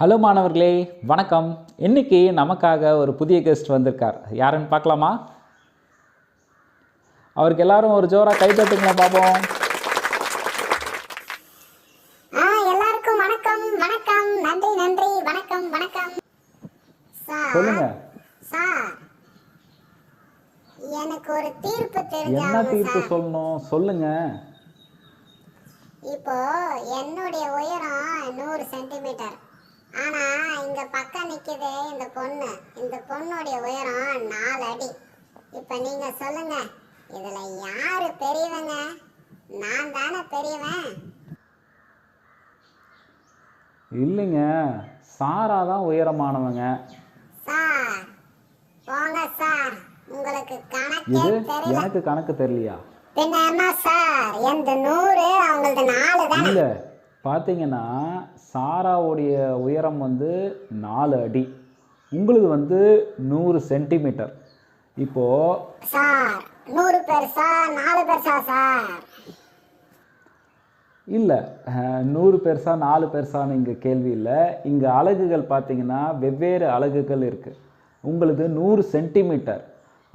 Hello மாணவர்களே. வணக்கம். இன்னைக்கு நமக்காக ஒரு புதிய கெஸ்ட் வந்திருக்கார். யாருன்னு பார்க்கலாமா? அவருக்கு எல்லாரும் ஒரு ஜோரா கை தட்டுங்களா பார்ப்போம் ஆ எல்லாருக்கும் வணக்கம் வணக்கம். நன்றி நன்றி. வணக்கம் வணக்கம். சொல்லுங்க. சார். எனக்கு ஒரு தீர்ப்பு என்ன தெரிஞ்சாகணும் தீர்ப்பு சொல்லணும்? சொல்லுங்க. இப்போ என்னுடைய உயரம் நூறு சென்டிமீட்டர். நிக்குது இந்த பொண்ணு. இந்த பொண்ணுடைய உயரம் நாலு அடி. இப்ப நீங்க சொல்லுங்க இதுல யாரு பெரியவங்க? நான் தானே பெரியவன்? இல்லைங்க சாரா தான் உயரமானவங்க. சார் போங்க சார். உங்களுக்கு கணக்கே தெரியல. எனக்கு கணக்கு தெரியலையா? பின்ன என்ன சார்? எந்த நூறு? அவங்களது நாலு தானே? இல்லை பார்த்தீங்கன்னா சாராவுடைய உயரம் வந்து நாலு அடி. உங்களுது வந்து நூறு சென்டிமீட்டர். இப்போது சார் நூறு பெருசா நாலு பெருசா சார்? இல்லை நூறு பெருசா நாலு பெருசான்னு இங்கே கேள்வி இல்லை. இங்கே அலகுகள் பார்த்தீங்கன்னா வெவ்வேறு அலகுகள் இருக்குது உங்களுது நூறு சென்டிமீட்டர்.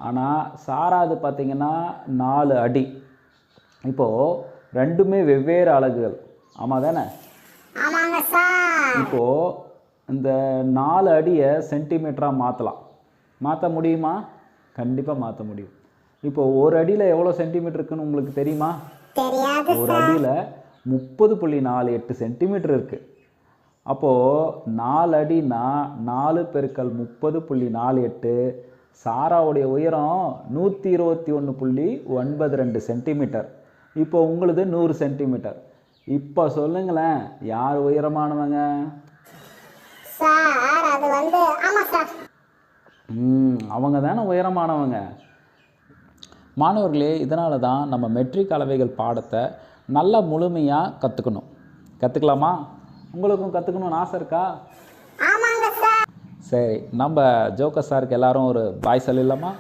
ஆனால் சாராது பார்த்தீங்கன்னா நாலு அடி. இப்போது ரெண்டுமே வெவ்வேறு அலகுகள். ஆமாம் தானே இப்போது இந்த நாலு அடியை சென்டிமீட்டராக மாற்றலாம் மாற்ற முடியுமா? கண்டிப்பாக மாற்ற முடியும். இப்போ ஒரு அடியில் எவ்வளோ சென்டிமீட்டர் இருக்குன்னு உங்களுக்கு தெரியுமா? ஒரு அடியில் முப்பது புள்ளி நாலு எட்டு சென்டிமீட்டர் இருக்குது அப்போது நாலு அடினா நாலு பெருக்கல் முப்பது புள்ளி நாலு எட்டு சாராவுடைய உயரம் நூற்றி இருபத்தி ஒன்று புள்ளி ஒன்பது ரெண்டு சென்டிமீட்டர் இப்போ உங்களுது நூறு சென்டிமீட்டர் இப்போ சொல்லுங்களேன் யார் உயரமானவங்க? சார் அது வந்து ஆமா சார். ம் அவங்க தானே உயரமானவங்க. மாணவர்களே இதனால தான் நம்ம மெட்ரிக் அளவைகள் பாடத்தை நல்லா முழுமையாக கற்றுக்கணும் கற்றுக்கலாமா உங்களுக்கும் கற்றுக்கணும்னு ஆசை இருக்கா? சரி. நம்ம ஜோக்கர் சாருக்கு எல்லாரும் ஒரு பாய் சொல்லிடலாமா?